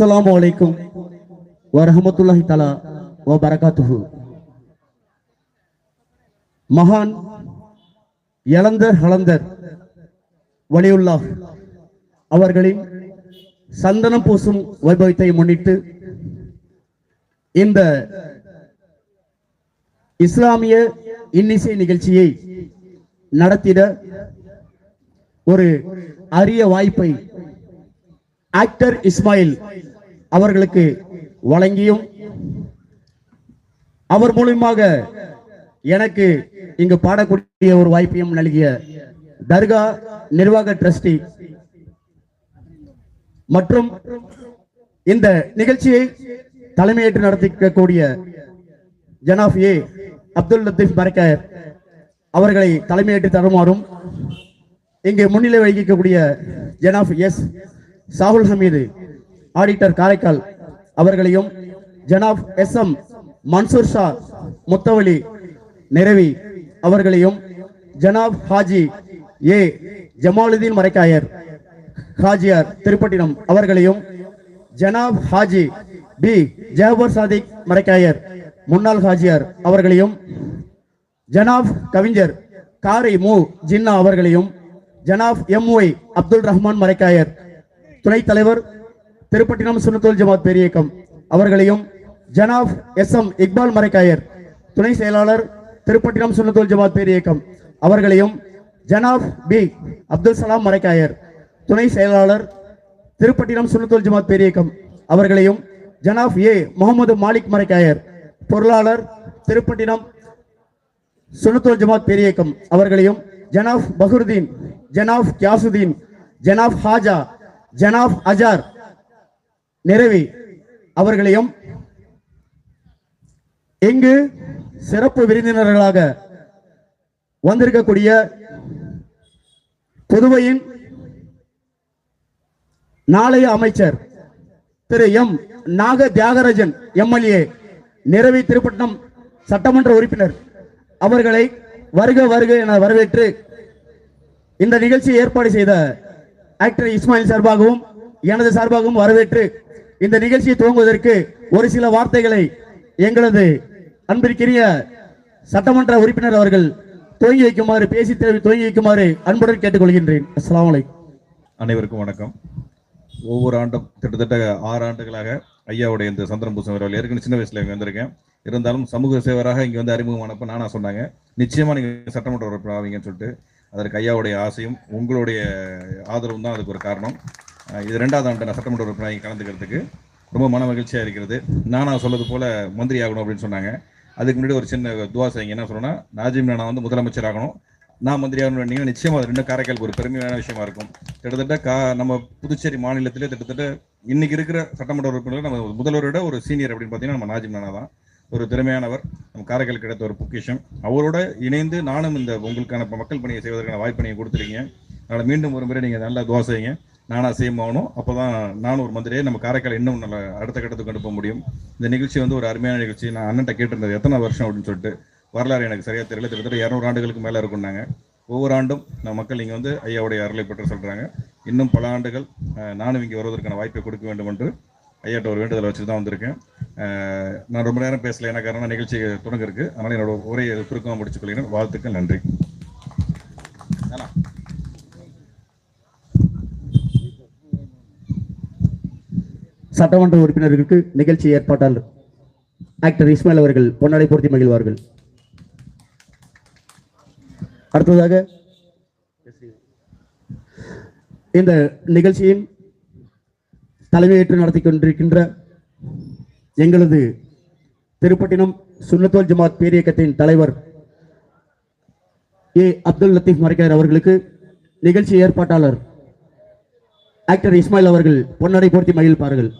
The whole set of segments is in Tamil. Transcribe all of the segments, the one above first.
அஸ்ஸலாமு அலைக்கும் வரஹமத்துல்லாஹி தலா வ பரகாத்துஹு மகான் இளந்தர் ஹலந்தர் வலியுல்லாஹ் அவர்களின் சந்தனம் பூசும் வைபவத்தை முன்னிட்டு இந்த இஸ்லாமிய இன்னிசை நிகழ்ச்சியை நடத்திட ஒரு அரிய வாய்ப்பை ஆக்டர் இஸ்மாயில் அவர்களுக்கு வழங்கியும். அவர் மூலியமாக எனக்கு இங்கு பாடக்கூடிய ஒரு வாய்ப்பையும் நல்கிய தர்கா நிர்வாக டிரஸ்டி மற்றும் இந்த நிகழ்ச்சியை தலைமையேற்று நடத்திக்கக்கூடிய ஜனாப் ஏ அப்துல் லத்தீப் பரக்கர் அவர்களை தலைமையேற்று தருமாறும் இங்கே முன்னிலை வகிக்கக்கூடிய ஜனாப் எஸ் சாகுல் ஹமீது ஆடிட்டர் காரைக்கால் அவர்களையும் ஜனாப் எஸ் எம் மன்சூர் ஷா முத்தவலி நிரவி அவர்களையும் ஜனாப் ஹாஜி ஏ. ஜமாலுதீன் மரைக்காயர் ஹாஜியார் திருப்பட்டினம் அவர்களையும் ஜனாப் ஹாஜி பி. ஜஹபர் சாதிக் மரைக்காயர் முன்னாள் ஹாஜியார் அவர்களையும் ஜனாப் கவிஞர் காரை மு. ஜின்னா அவர்களையும் ஜனாப் எம் ஒய் அப்துல் ரஹ்மான் மரைக்காயர் துணைத் தலைவர் திருப்பட்டினம் சுனத்தோல் ஜமாத் பேரியக்கம் அவர்களையும் ஜனாப் எஸ் எம் இக்பால் மரைக்காயர் துணை செயலாளர் திருப்பட்டினம் சுனத்தோல் ஜமாத் பேரியக்கம் அவர்களையும் ஜனாப் பி. அப்துல் சலாம் மரைக்காயர் துணை செயலாளர் திருப்பட்டினம் சுனத்தோல் ஜமாத் பேரியக்கம் அவர்களையும் ஜனாப் ஏ. முகமது மாலிக் மரைக்காயர் பொருளாளர் திருப்பட்டினம் சுனத்தோல் ஜமாத் பேரியக்கம் அவர்களையும் ஜனாப் பஹருதீன் ஜனாப் கியாசுதீன் ஜனாப் ஹாஜா ஜனாப் அஜார் நிறைவி அவர்களையும் இங்கு சிறப்பு விருந்தினர்களாக வந்திருக்கக்கூடிய புதுவையின் நாளைய அமைச்சர் திரு எம். நாக தியாகராஜன் எம்எல்ஏ நிறைவி திருப்பட்டினம் சட்டமன்ற உறுப்பினர். அவர்களை வருக வருக என வரவேற்று இந்த நிகழ்ச்சியை ஏற்பாடு செய்த ஆக்டர் இஸ்மாயில் சார்பாகவும் எனது சார்பாகவும் வரவேற்று இந்த நிகழ்ச்சியை துவங்குவதற்கு ஒரு சில வார்த்தைகளை எங்களது அன்பிற்கினிய சட்டமன்ற உறுப்பினர் அவர்கள் துவங்கி வைக்குமாறு பேசி தேவை துவங்கி வைக்குமாறு அன்புடன் கேட்டுக்கொள்கின்றேன். அஸ்லாம் அனைவருக்கும் வணக்கம். ஒவ்வொரு ஆண்டும் கிட்டத்தட்ட ஆறு ஆண்டுகளாக ஐயாவுடைய இந்த சந்திரம் பூசம் அவர்கள் ஏற்கனவே சின்ன வயசுல இங்கே வந்திருக்கேன். இருந்தாலும் சமூக சேவராக இங்கே வந்து அறிமுகமானப்ப நானா சொன்னாங்க. நிச்சயமா நீங்க சட்டமன்ற உறுப்பினர் ஆவீங்கன்னு சொல்லிட்டு அதற்கு ஐயாவுடைய ஆசையும் உங்களுடைய ஆதரவும் தான் அதுக்கு ஒரு காரணம். இது ரெண்டாவது ஆண்டு நான் சட்டமன்ற உறுப்பினர் கலந்துக்கிறதுக்கு ரொம்ப மன மகிழ்ச்சியாக இருக்கிறது. நானா சொல்லது போல மந்திரி ஆகணும் அப்படின்னு சொன்னாங்க. அதுக்கு முன்னாடி ஒரு சின்ன துவா செய்யுங்க என்ன சொன்னா நாஜிம் நானா வந்து முதலமைச்சர் ஆகணும். நான் மந்திரி ஆகணும் நீங்க அது ரெண்டும் காரைக்காலுக்கு ஒரு பெருமையான விஷயமா இருக்கும். கிட்டத்தட்ட கா நம்ம புதுச்சேரி மாநிலத்திலே கிட்டத்தட்ட இன்னைக்கு இருக்கிற சட்டமன்ற உறுப்பினர்கள் நம்ம முதல்வரோட ஒரு சீனியர் அப்படின்னு பார்த்தீங்கன்னா நம்ம நாஜிம் நானா தான். ஒரு திறமையானவர். நம்ம காரைக்கால் கிடைத்த ஒரு பொக்கிஷம். அவரோட இணைந்து நானும் இந்த உங்களுக்கான மக்கள் பணியை செய்வதற்கான வாய்ப்பு நீங்கள் கொடுத்துருக்கீங்க. அதனால் மீண்டும் ஒரு முறை நீங்கள் நல்லா துவா செய்யுங்க. நானாக செய்யும் ஆகணும். அப்போ தான் நானும் ஒரு மந்திரியே நம்ம காரைக்கால் இன்னும் நல்ல அடுத்த கட்டத்துக்கு கொண்டு போக முடியும். இந்த நிகழ்ச்சி வந்து ஒரு அருமையான நிகழ்ச்சி. நான் அண்ணன்ட்ட கேட்டிருந்தது எத்தனை வருஷம்? அப்படின்னு சொல்லிட்டு வரலாறு எனக்கு சரியாக தெரியல. கிட்டத்தட்ட இரநூறு ஆண்டுகளுக்கு மேலே இருக்கும்னாங்க ஒவ்வொரு ஆண்டும் நம்ம மக்கள் இங்கே வந்து ஐயாவுடைய அருளை பெற்று சொல்கிறாங்க இன்னும் பல ஆண்டுகள் நானும் இங்கே வருவதற்கான வாய்ப்பை கொடுக்க வேண்டும் என்று ஐயாட்ட ஒரு வேண்டுதலை வச்சு தான் வந்திருக்கேன் நான் ரொம்ப நேரம் பேசல என்ன காரணம் நிகழ்ச்சி தொடங்க இருக்கு அதனால் என்னோட உரையை சுருக்கமாக முடிச்சுக்கொள்கிறேன் வாழ்த்துக்கள் நன்றி. சட்டமன்ற உறுப்பினர்களுக்கு நிகழ்ச்சி ஏற்பாட்டாளர் ஆக்டர் இஸ்மாயில் அவர்கள் பொன்னடை பொருத்தி மகிழ்வார்கள். அடுத்ததாக இந்த நிகழ்ச்சியின் தலைமையேற்று நடத்தி கொண்டிருக்கின்ற எங்களது திருப்பட்டினம் சுன்னத்தோல் ஜமாத் பேரியக்கத்தின் தலைவர் ஏ அப்துல் லத்தீப் மரைக்கார் அவர்களுக்கு நிகழ்ச்சி ஏற்பாட்டாளர் ஆக்டர் இஸ்மாயில் அவர்கள் பொன்னடை போர்த்தி மகிழ்ப்பார்கள்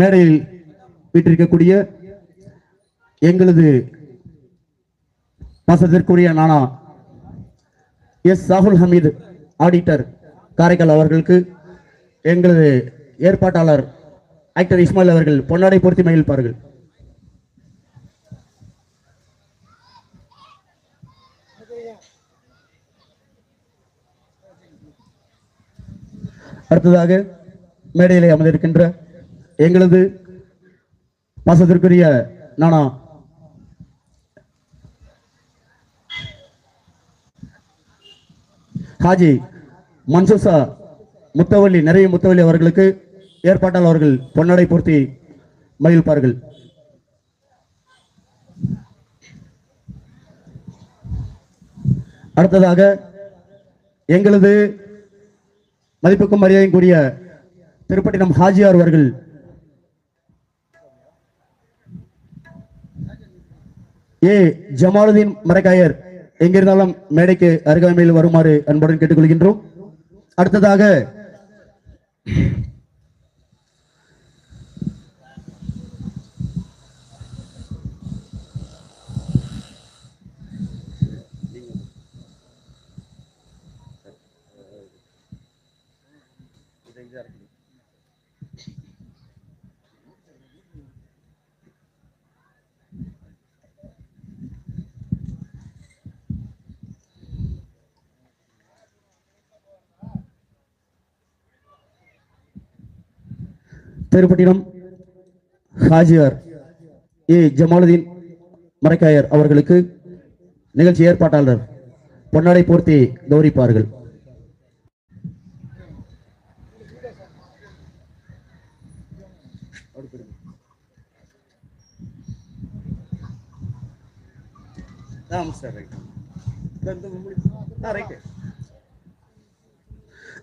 மேடையில் வீட்டிருக்கக்கூடிய எங்களது பாசத்திற்குரிய நானா எஸ் சாகுல் ஹமீது ஆடிட்டர் காரைக்கால் அவர்களுக்கு எங்களது ஏற்பாட்டாளர் ஆக்டர் இஸ்மாயில் அவர்கள் பொன்னாடை பொருத்தி மகிழ்ப்பார்கள். அடுத்ததாக மேடையிலே அமர்ந்திருக்கின்ற எங்களது பாசத்திற்குரிய நானா ஹாஜி மன்சூசா முத்தவள்ளி நிறைய முத்தவள்ளி அவர்களுக்கு ஏற்பாட்டால் அவர்கள் பொன்னடை பூர்த்தி மகிழ்ப்பார்கள். அடுத்ததாக எங்களது மதிப்புக்கும் மரியாதையும் கூடிய திருப்பட்டினம் ஹாஜியார் அவர்கள் ஏ. ஜமாலுதீன் மரக்காயர் எங்கிருந்தாலும் மேடைக்கு அருகாமையில் வருமாறு அன்புடன் கேட்டுக்கொள்கின்றோம். அடுத்ததாக திருப்பட்டினம் ஹாஜியார் ஏ ஜமாலுதீன் மரக்காயர் அவர்களுக்கு நிகழ்ச்சி ஏற்பாட்டாளர் பொன்னாடை பூர்த்தி கௌரிப்பார்கள்.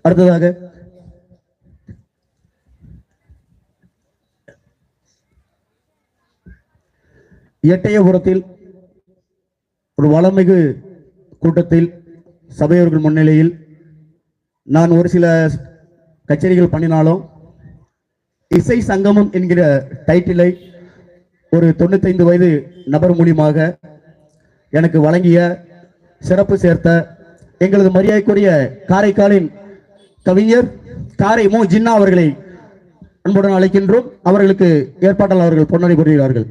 அடுத்ததாக எட்டயபுரத்தில் ஒரு வளமிகு கூட்டத்தில் சபையோர்கள் முன்னிலையில் நான் ஒரு சில கச்சேரிகள் பண்ணினாலும் இசை சங்கமம் என்கிற டைட்டிலை ஒரு தொண்ணூத்தைந்து வயது நபர் மூலியமாக எனக்கு வழங்கிய சிறப்பு சேர்த்த எங்களது மரியாதைக்குரிய காரைக்காலின் கவிஞர் காரை மு. ஜின்னா அவர்களை அன்புடன் அழைக்கின்றோம். அவர்களுக்கு ஏற்பாட்டால் அவர்கள் பொன்னணி புரிகிறார்கள்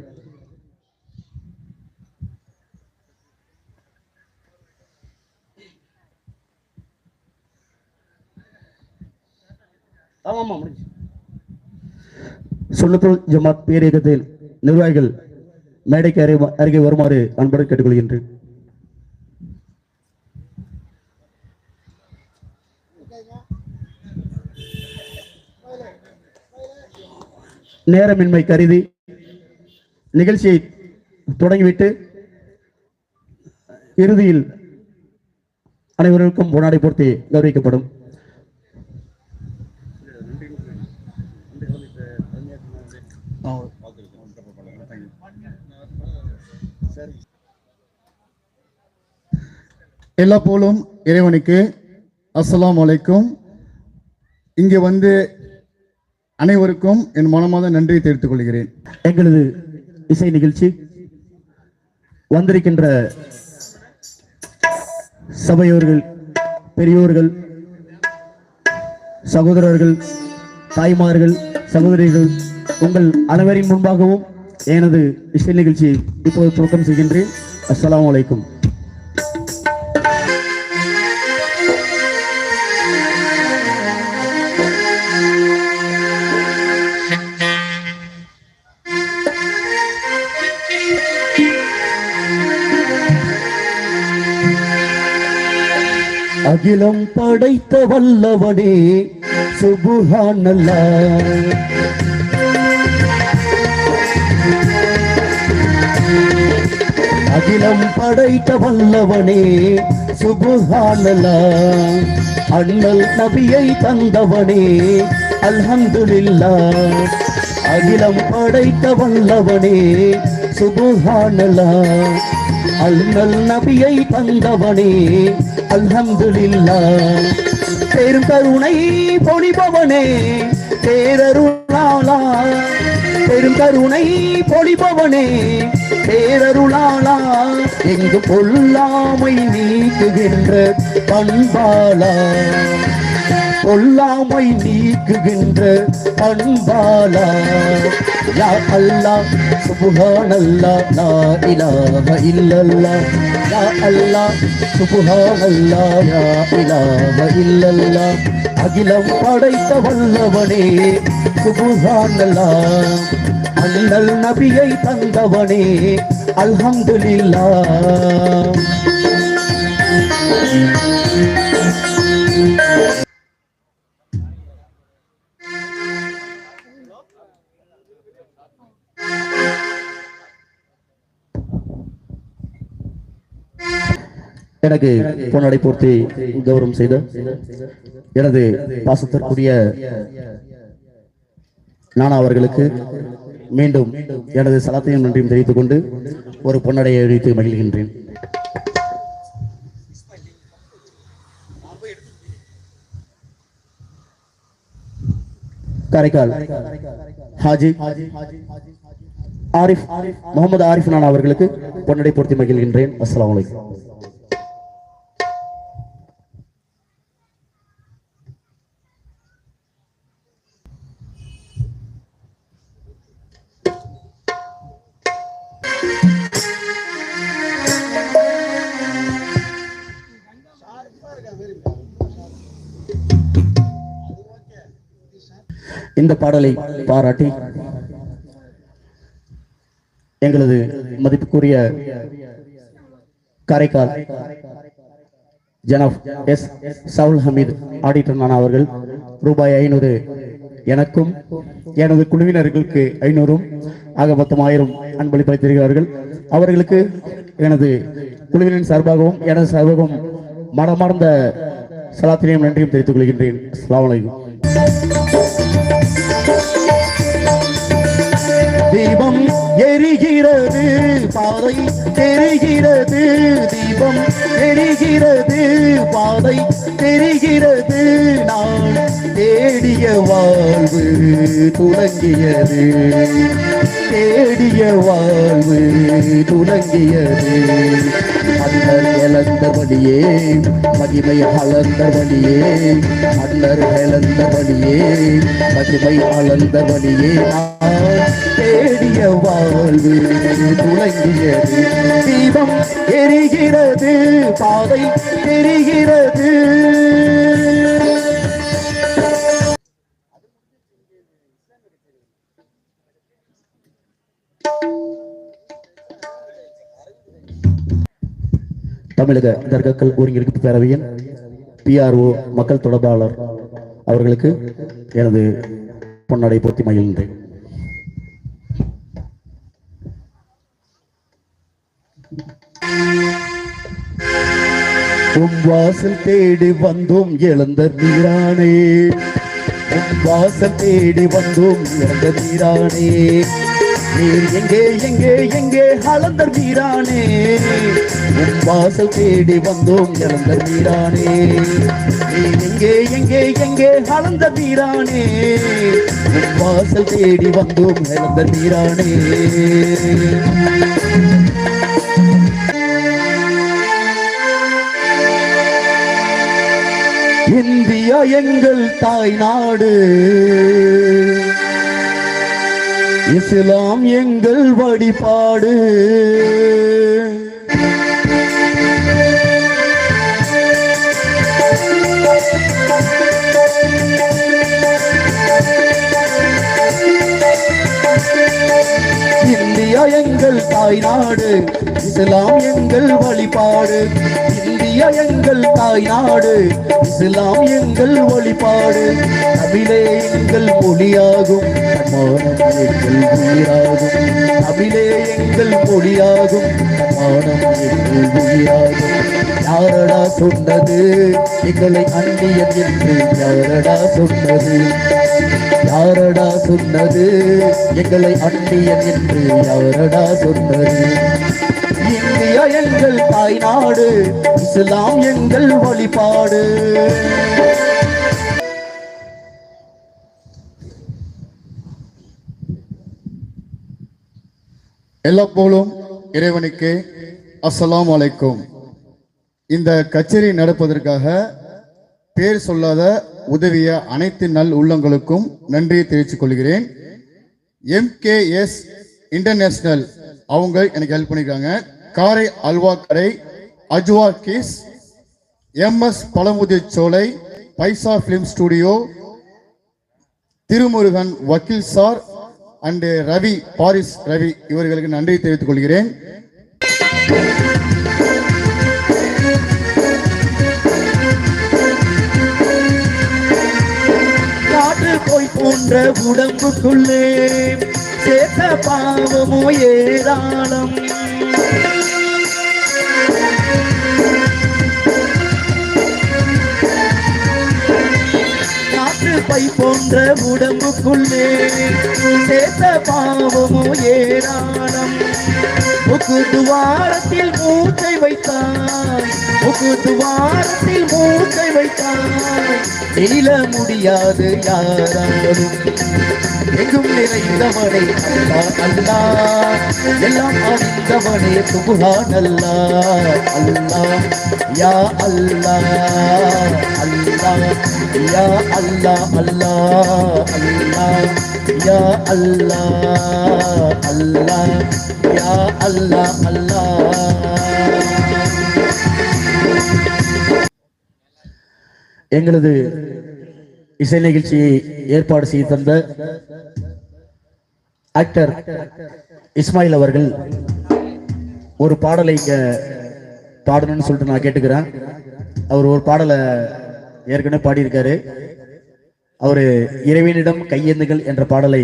ஆமாம் முடிஞ்சு ஜமாத் பேரியக்கத்தில் நிர்வாகிகள் மேடைக்கு அருகே அருகே வருமாறு அன்புடன் கேட்டுக்கொள்கின்றேன். நேரமின்மை கருதி நிகழ்ச்சியை தொடங்கிவிட்டு இறுதியில் அனைவருக்கும் போனாடை பூர்த்தி கௌரவிக்கப்படும். எல்லா போலும் இறைவனுக்கு அஸ்லாம் வலைக்கும் இங்கே வந்து அனைவருக்கும் என் மனமாத நன்றியை தெரிவித்துக் கொள்கிறேன். எங்களது இசை நிகழ்ச்சி வந்திருக்கின்ற சபையோர்கள் பெரியோர்கள் சகோதரர்கள் தாய்மார்கள் சகோதரிகள் உங்கள் அனைவரின் முன்பாகவும் எனது இசை நிகழ்ச்சியை இப்போது துவக்கம் செய்கின்றேன். அஸ்லாம் வலைக்கும் அகிலம் படைத்த வல்லவனே சுபுகான் சுபுஹானல்லா. அகிலம் படைத்த வல்லவனே சுபுஹானல்லா. அண்ணல் நபியை தந்தவனே அல்ஹம்துலில்லா. அகிலம் படைத்த வல்லவனே சுபுஹானல்லா. அண்ணல் நபியை தந்தவனே அல்ஹம்துலில்லா பெரும் கருணை பொழிபவனே பேரருளாளா பெரும் கருணை பொழிபவனே பேரருளாளா எங்கு பொல்லாமை நீக்குகின்ற பண்பாளா பொல்லாமை நீக்குகின்ற அன்பாலா யா அல்லா சுபுகானல்லா லா இலாஹ இல்லல்லா. யா அல்லா சுபுகானல்லா யா இலாஹ இல்லல்லா. அகிலம் படைத்த வல்லவனே சுபுகானல்லா அண்ணல் நபியை தந்தவனே அல்ஹம்துலில்லா Thank you. எனக்கு பொன்னடை பூர்த்தி கௌரவம் செய்த எனது பாசத்திற்குரிய நானா அவர்களுக்கு மீண்டும் எனது சலத்தையும் நன்றியும் தெரிவித்துக் கொண்டு ஒரு பொன்னடையை அறிவித்து மகிழ்கின்றேன். காரைக்கால் ஹாஜி ஆரிஃப் முகமது ஆரிஃப் நான் அவர்களுக்கு பொன்னடை பூர்த்தி மகிழ்கின்றேன். அஸ்லாம் வலைக்கம் இந்த பாடலை பாராட்டி எங்களது மதிப்புக்குரிய காரைக்கால் ஜனாப் எஸ் சவுல் ஹமீத் ஆடிட்டர் நான் அவர்கள் ரூபாய் ஐநூறு எனக்கும் எனது குழுவினர்களுக்கு ஐநூறும் ஆக மொத்தம் ஆயிரம் அன்பளிப்படைத்திருக்கிறார்கள் அவர்களுக்கு எனது குழுவினரின் சார்பாகவும் எனது சார்பாகவும் மனமார்ந்த சலாத்தினையும் நன்றியும் தெரிவித்துக் கொள்கின்றேன். அஸ்ஸலாமு அலைக்கும். தீபம் எரிகிறது. பாதை தெரிகிறது தீபம் எரிகிறது. பாதை தெரிகிறது நான் தேடிய வாழ்வு துலங்கியது. தேடிய வாழ்வு துலங்கியது. மன்னர் இழந்தபடியே மகிமை அளந்தபடியே மன்னர் இழந்தபடியே மகிமை அளந்தபடியே தேடிய வாழ்வு துளங்கியது தீபம் எரிகிறது பாதை தெரிகிறது. தமிழக தர்காக்கள் ஒருங்கிணைப்பு பேரவையின் பிஆர்ஓ மக்கள் தொடர்பாளர் அவர்களுக்கு எனது பொன்னடை போர்த்தி மகிழ்ந்தேன் உன் வாசல் தேடி வந்தோம் இழந்த நீரானே. உன் வாசல் தேடி வந்தோம் இழந்த நீரானே. நீர் எங்கே எங்கே எங்கே அளந்த வீரானே? உன் வாசல் தேடி வந்தோம் இழந்தர் வீரானே. நீர் எங்கே எங்கே எங்கே அளந்த வீரானே? உன் வாசல் தேடி வந்தோம் இழந்தர் வீரானே. இந்தியா எங்கள் தாய் நாடு. இஸ்லாம் எங்கள் வழிபாடு. இந்தியா எங்கள் தாய்நாடு இஸ்லாம் எங்கள் வழிபாடு. இந்தியா எங்கள் தாய்நாடு இஸ்லாம் எங்கள் வழிபாடு. தமிழே எங்கள் மொழியாகும் மானம் எங்கள் உயிராகும். தமிழே எங்கள் மொழியாகும் மானம் எங்கள் உயிராகும். யாரடா சொன்னது? எங்களை அந்நியன் என்று யாரடா சொன்னது? யாரடா சொன்னது? எங்களை அந்நியன் என்று யாரடா சொன்னது? இந்தியா எங்கள் தாய் நாடு இஸ்லாம் எங்கள் வழிபாடு. எல்லா போலும் இறைவனுக்கு அஸ்லாம் வலைக்கும் இந்த கச்சேரி நடப்பதற்காக பேர் சொல்லாத உதவிய அனைத்து நல் உள்ளங்களுக்கும் நன்றியை தெரிவித்துக் கொள்கிறேன். எம்கேஎஸ் இன்டர்நேஷனல் அவங்க எனக்கு ஹெல்ப் பண்ணிருக்காங்க. காரை அல்வா கடை அஜ்வா கிஸ் எம்எஸ் பழமுதிர் சோலை பைசா பிலிம் ஸ்டுடியோ திருமுருகன் வக்கீல் sir and Ravi Paris Ravi இவர்களுக்கு நன்றி தெரிவித்துக் கொள்கிறேன். போய் போன்ற உடம்புக்குள்ளே சேர்த்த பாவமோ ஏராளம். பை போன்ற உடம்புக்குள்ளே சேர்த்த பாவமோ ஏராளம். புக்கு துவாரத்தில் மூச்சை வைத்தான். முக்கு துவாரத்தில் மூக்கை வைத்தாய் எழில முடியாது யாராலும். எங்கும் நிறைந்தவனே அல்லா அல்லா. எல்லாம் அறிந்தவனே சுகுஹான் அல்லா அல்லா யா அல்லா. அல்லா யா அல்லா அல்லா. அல்லா யா அல்லா. அல்லா யா அல்லா அல்லா. எங்களது இசை நிகழ்ச்சியை ஏற்பாடு செய்து தந்த ஆக்டர் இஸ்மாயில் அவர்கள் ஒரு பாடலை இங்க பாடணும்னு சொல்லிட்டு நான் கேட்டுக்கிறேன். அவர் ஒரு பாடலை ஏற்கனவே பாடியிருக்காரு. அவரு இறைவனிடம் கையேந்துகள் என்ற பாடலை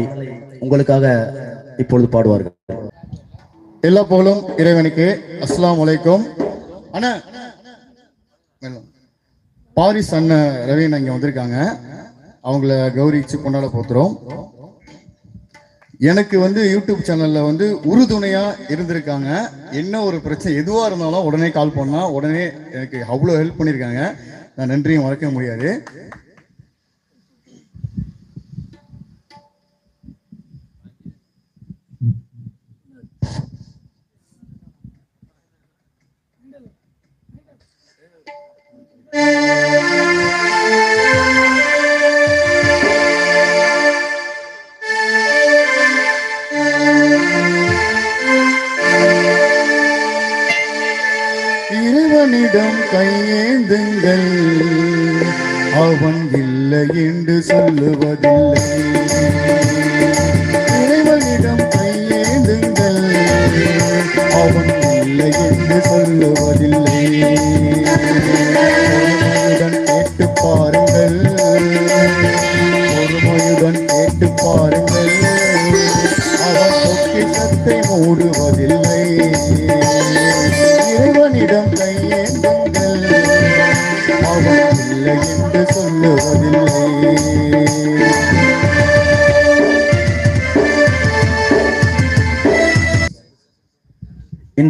உங்களுக்காக இப்பொழுது பாடுவார்கள். எல்லா புகழும் இறைவனுக்கு. அஸ்லாம் வலைக்கும் அண்ணா. பாரிஸ் அண்ணன் ரவீன் இங்கே வந்திருக்காங்க. அவங்கள கௌரிச்சு கொண்டாட போத்துறோம் எனக்கு வந்து யூடியூப் சேனல்ல வந்து உறுதுணையா இருந்திருக்காங்க. என்ன ஒரு பிரச்சனை எதுவா இருந்தாலும் உடனே கால் பண்ணா உடனே எனக்கு அவ்வளோ ஹெல்ப் பண்ணியிருக்காங்க நான் நன்றியும் மறக்க முடியாது. என்று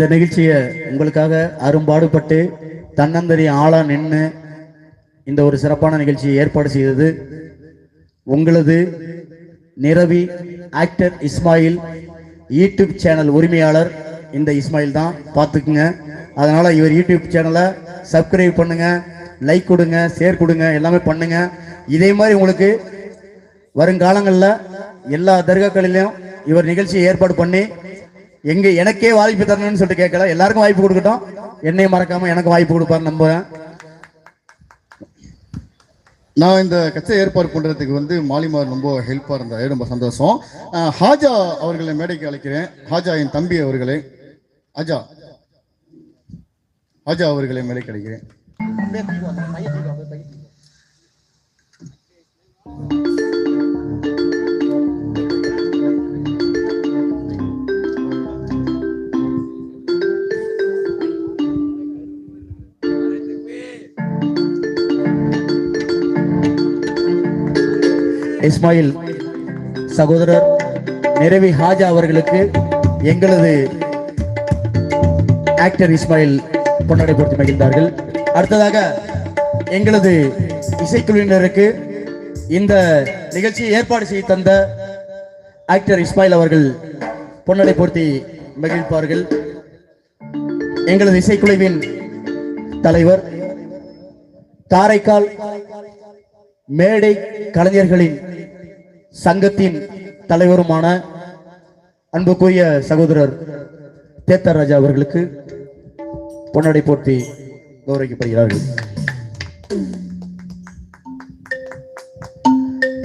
இந்த நிகழ்ச்சியை உங்களுக்காக அரும்பாடுபட்டு தன்னந்தறி ஆளா நின்று இந்த ஒரு சிறப்பான நிகழ்ச்சியை ஏற்பாடு செய்தது உங்களது Niravi actor Ismail YouTube channel உரிமையாளர் இந்த இஸ்மாயில் தான். பார்த்துக்குங்க. அதனால் இவர் யூடியூப் சேனலை சப்ஸ்கிரைப் பண்ணுங்க லைக் கொடுங்க ஷேர் கொடுங்க எல்லாமே பண்ணுங்க. இதே மாதிரி உங்களுக்கு வருங்காலங்களில் எல்லா தர்காக்களிலும் இவர் நிகழ்ச்சியை ஏற்பாடு பண்ணி எங்க எனக்கே வாய்ப்பு தரணும்னு சொல்லிட்டு கேட்கல. எல்லாருக்கும் வாய்ப்பு கொடுக்கட்டும். என்னையும் மறக்காம எனக்கு வாய்ப்பு கொடுப்பாரு நம்புறேன். நான் இந்த கட்சியை ஏற்பாடு பண்றதுக்கு வந்து மாலிமார் ரொம்ப ஹெல்ப்பா இருந்தாரு. ரொம்ப சந்தோஷம். ஹாஜா அவர்களை மேடைக்கு அழைக்கிறேன். ஹாஜா என் தம்பி அவர்களை ஹாஜா ஹாஜா அவர்களை மேடைக்கு அழைக்கிறேன். இஸ்மாயில் சகோதரர் நிறைவி ஹாஜா அவர்களுக்கு எங்களது ஆக்டர் இஸ்மாயில் கொண்டாடி கொடுத்து மகிழ்ந்தார்கள். அடுத்ததாக எங்களது இசைக்குழுவினருக்கு இந்த நிகழ்ச்சியை ஏற்பாடு செய்து தந்த ஆக்டர் இஸ்மாயில் அவர்கள் பொன்னடை பொருத்தி மகிழ்ப்பார்கள். எங்களது இசைக்குழுவின் தலைவர் காரைக்கால் மேடை கலைஞர்களின் சங்கத்தின் தலைவருமான அன்புக்குரிய சகோதரர் தேத்தர் ராஜா அவர்களுக்கு பொன்னடை போட்டி கௌரவிக்கப்படுகிறார்கள்.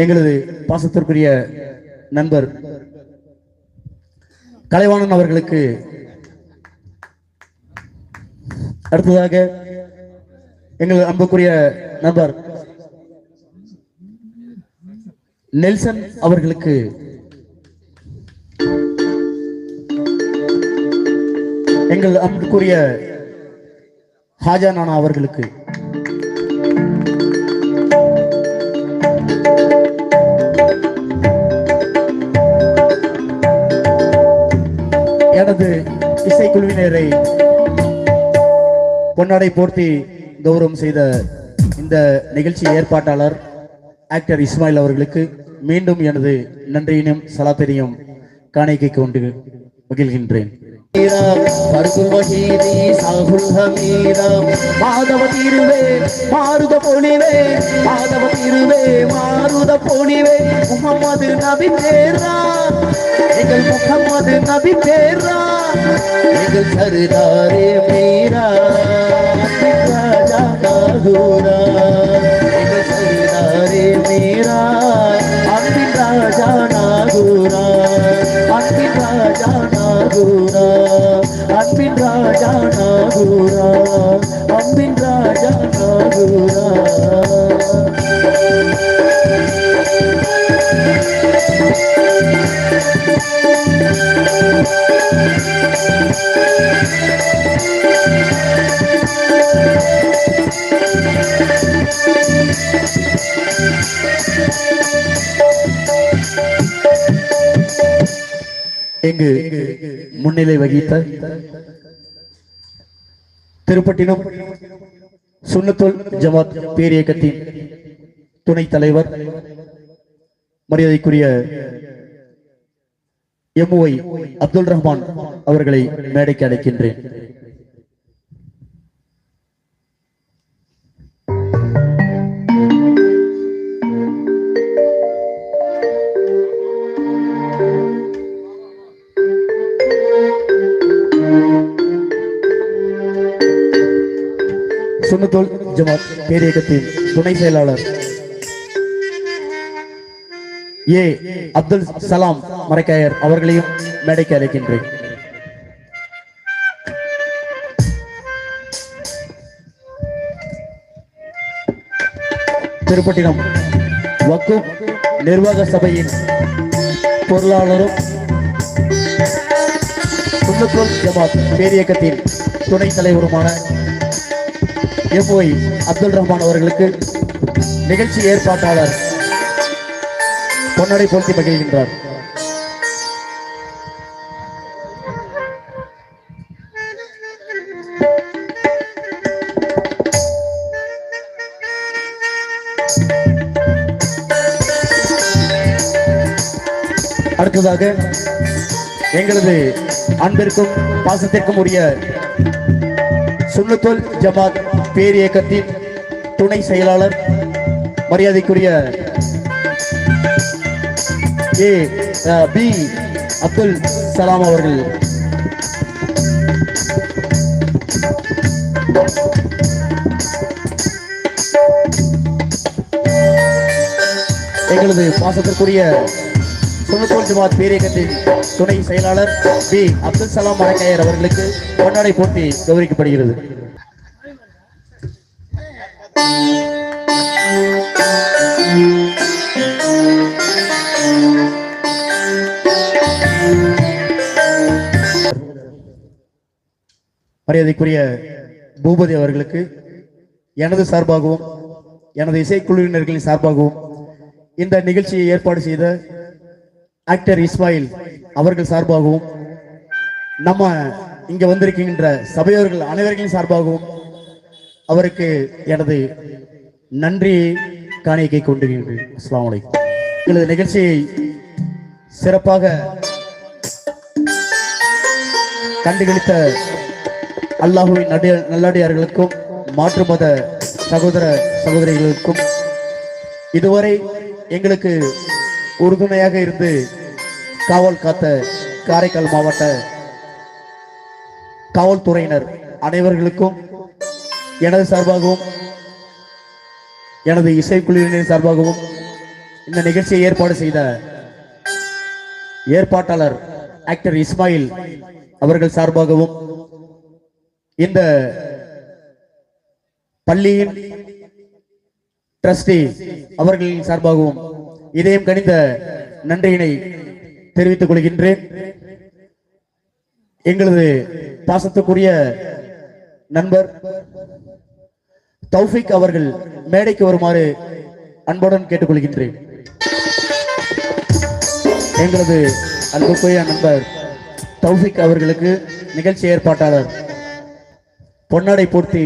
எங்களது பாசத்திற்குரிய நண்பர் கலைவாணன் அவர்களுக்கு அடுத்ததாக எங்கள் அன்புக்குரிய நண்பர் நெல்சன் அவர்களுக்கு எங்கள் அன்புக்குரிய ஹாஜா நானா அவர்களுக்கு எனது இசைக்குழுவினரை பொன்னாடை போர்த்தி கௌரவம் செய்த இந்த நிகழ்ச்சி ஏற்பாட்டாளர் ஆக்டர் இஸ்மாயில் அவர்களுக்கு மீண்டும் எனது நன்றியினும் சலாத்தனையும் காணிக்கை கொண்டு மகிழ்கின்றேன். பர்குல் மாதவ தீருவே மாருத பொழிவே மாதவ தீருவே மாருத பொழிவே முகமது நபி பேரா எங்கள் முகமது நபி பேரா எங்கள் சருதாரே மீரா ராஜா நாகூரா ராஜா நாகூரா அம்பின் ராஜா நாகூரா இங்கு முன்னிலை வகித்த திருப்பட்டினம் சுன்னத்துல் ஜமாத் பேரியக்கத்தின் துணைத் தலைவர் மரியாதைக்குரிய எம்ஒய் அப்துல் ரஹ்மான் அவர்களை மேடைக்கு அழைக்கின்றேன். சுன்னத்துல் ஜமாத் பேரியக்கத்தின் துணை செயலாளர். ஏ. அப்துல் சலாம் மரைக்காயர் அவர்களையும் மேடைக்கு அழைக்கின்றேன். திருப்பட்டினம் வக்கு நிர்வாக சபையின் பொருளாளரும் சுன்னத்துல் ஜமாத் பேரியக்கத்தின் துணைத் தலைவருமான எம்ஒய் அப்துல் ரஹ்மான் அவர்களுக்கு நிகழ்ச்சி ஏற்பாட்டாளர் பொன்னடை போர்த்தி மகிழ்கின்றார். அடுத்ததாக எங்களது அன்பிற்கும் பாசத்திற்கும் உரிய சுன்னத்துல் ஜமாத் பேரியக்கத்தின் துணை செயலாளர் மரியாதைக்குரிய ஏ பி அப்துல் சலாம் அவர்கள். எங்களது பாசத்திற்குரிய சுனத்தோல் ஜமாத் பேரியக்கத்தின் துணை செயலாளர் பி அப்துல் சலாம் மரக்கையர் அவர்களுக்கு பொன்னாடை போட்டி கௌரவிக்கப்படுகிறது. மரியாதைக்குரிய பூபதி அவர்களுக்கு எனது சார்பாகவும் எனது இசைக்குழுவினர்களின் சார்பாகவும் இந்த நிகழ்ச்சியை ஏற்பாடு செய்த ஆக்டர் இஸ்மாயில் அவர்கள் சார்பாகவும் நம்ம இங்க வந்திருக்கின்ற சபையோர்கள் அனைவர்களின் சார்பாகவும் அவருக்கு எனது நன்றியை காணிக்கை கொண்டிருக்கின்றேன் அஸ்ஸலாமு நிகழ்ச்சியை சிறப்பாக கண்டுகளித்த அல்லாஹுவின் நடி- நல்லடியார்களுக்கும் மாற்று மத சகோதர சகோதரிகளுக்கும் இதுவரை எங்களுக்கு உறுதுணையாக இருந்து காவல் காத்த காரைக்கால் மாவட்ட காவல்துறையினர் அனைவர்களுக்கும் எனது சார்பாகவும் எனது இசைக்குழுவினர் சார்பாகவும் இந்த நிகழ்ச்சியை ஏற்பாடு செய்த ஏற்பாட்டாளர் ஆக்டர் இஸ்மாயில் அவர்கள் சார்பாகவும் இந்த பள்ளியின் ட்ரஸ்டி அவர்களின் சார்பாகவும் இதயம் கணிந்த நன்றியினை தெரிவித்துக் கொள்கின்றேன். எங்களது பாசத்துக்குரிய நண்பர் தௌஃபிக் அவர்கள் மேடைக்கு வருமாறு அன்புடன் கேட்டுக்கொள்கின்றேன். எங்களது அன்புக்குரிய நண்பர் தௌஃபிக் அவர்களுக்கு நிகழ்ச்சி ஏற்பாட்டாளர் பொன்னாடை போர்த்தி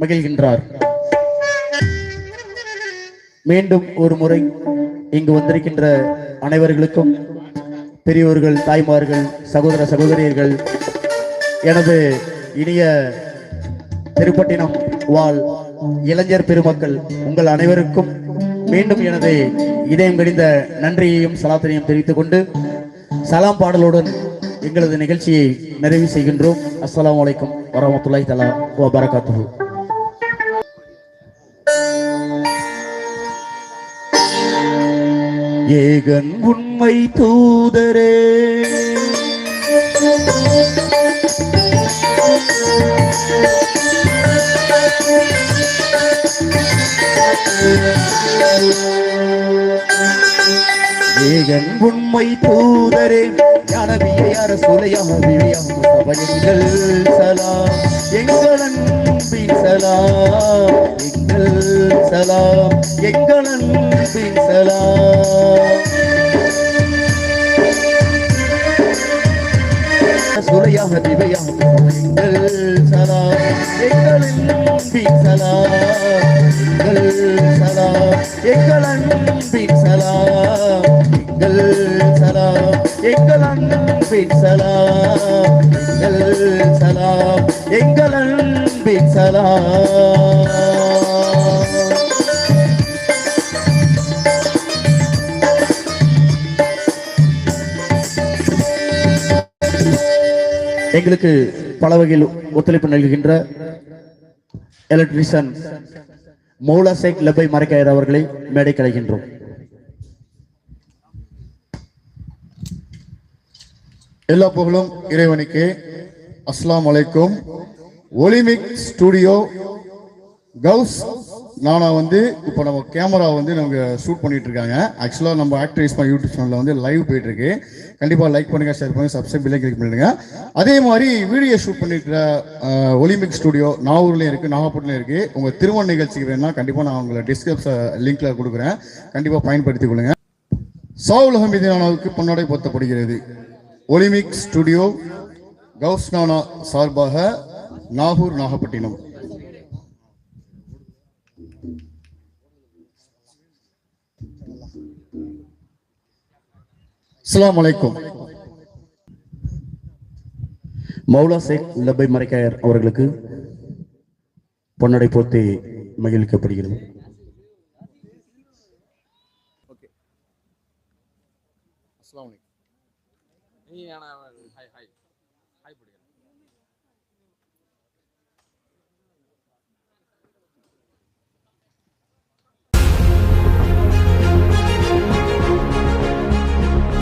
மகிழ்கின்றார். மீண்டும் ஒரு முறை இங்கு வந்திருக்கின்ற அனைவர்களுக்கும் பெரியோர்கள் தாய்மார்கள் சகோதர சகோதரியர்கள் எனது இனிய திருப்பட்டினம் வாழ் இளைஞர் பெருமக்கள் உங்கள் அனைவருக்கும் மீண்டும் எனது இதயம் கடிந்த நன்றியையும் சலாத்தினையும் தெரிவித்துக் கொண்டு சலாம் பாடலுடன் எங்களது நிகழ்ச்சியை நிறைவு செய்கின்றோம். அஸ்லாம் அலைக்கும் வரமத்துல்லாஹி தலா வ ஏகன் உண்மை தூதரே. ஏகன் உண்மை தூதரே. ஞானவியார சுலையாக விழியாக சபைகள் சலாம் எங்கள் அன்பின் சலா. எங்கள் சலாம் எங்கள் அன்பின் சலாம் சுரையாக திவையாக எங்கள் சலாம் எங்கள் அன்பின் சலாம் எங்கள் சலாம் எங்கள் அன்பின் சலாம் எங்கள் சலாம் எங்கள் அன்பின் சலாம் எங்கள் சலாம் எங்கள் அன்பின் சலாம் எங்களுக்கு பல வகையில் ஒத்துழைப்பு நல்கின்ற எலக்ட்ரிஷியன் மௌலா சேக் லெபை மறைக்காயர் அவர்களை மேடை கலைகின்றோம். எல்லா புகழும் இறைவனுக்கு. அஸ்லாம் வலைக்கும் ஒலிமிக் ஸ்டுடியோ கவுஸ் நானா வந்து இப்போ நம்ம கேமரா வந்து நமக்கு ஷூட் பண்ணிட்டு இருக்காங்க ஆக்சுவலாக நம்ம ஆக்டர் பண்ண யூடியூப் சேனலில் வந்து லைவ் போயிட்டு இருக்கு கண்டிப்பாக லைக் பண்ணுங்க ஷேர் பண்ணுங்க சப்ஸ்கிரைப் பில்லை கிளிக் பண்ணிடுங்க. அதே மாதிரி வீடியோ ஷூட் பண்ணிருக்கிற ஒலிம்பிக் ஸ்டுடியோ நாகூர்லேயும் இருக்கு நாகப்பட்டினம் இருக்கு. உங்க திருமண நிகழ்ச்சிக்கு வேணா கண்டிப்பாக நான் உங்களை டிஸ்கிரிப்ஷன் லிங்க்ல கொடுக்குறேன். கண்டிப்பாக பயன்படுத்திக் கொள்ளுங்க. சாவுலகம் ஹமீதினானாவுக்கு பொன்னாடை பொருத்தப்படுகிறது ஒலிம்பிக் ஸ்டுடியோ கவுஸ்னானா சார்பாக நாகூர் நாகப்பட்டினம். அஸ்லாம் வலைக்கும் மௌலா சேக் லபை மறைக்காயர் அவர்களுக்கு பொன்னடை போர்த்தி மகிழ்விக்கப்படுகிறது.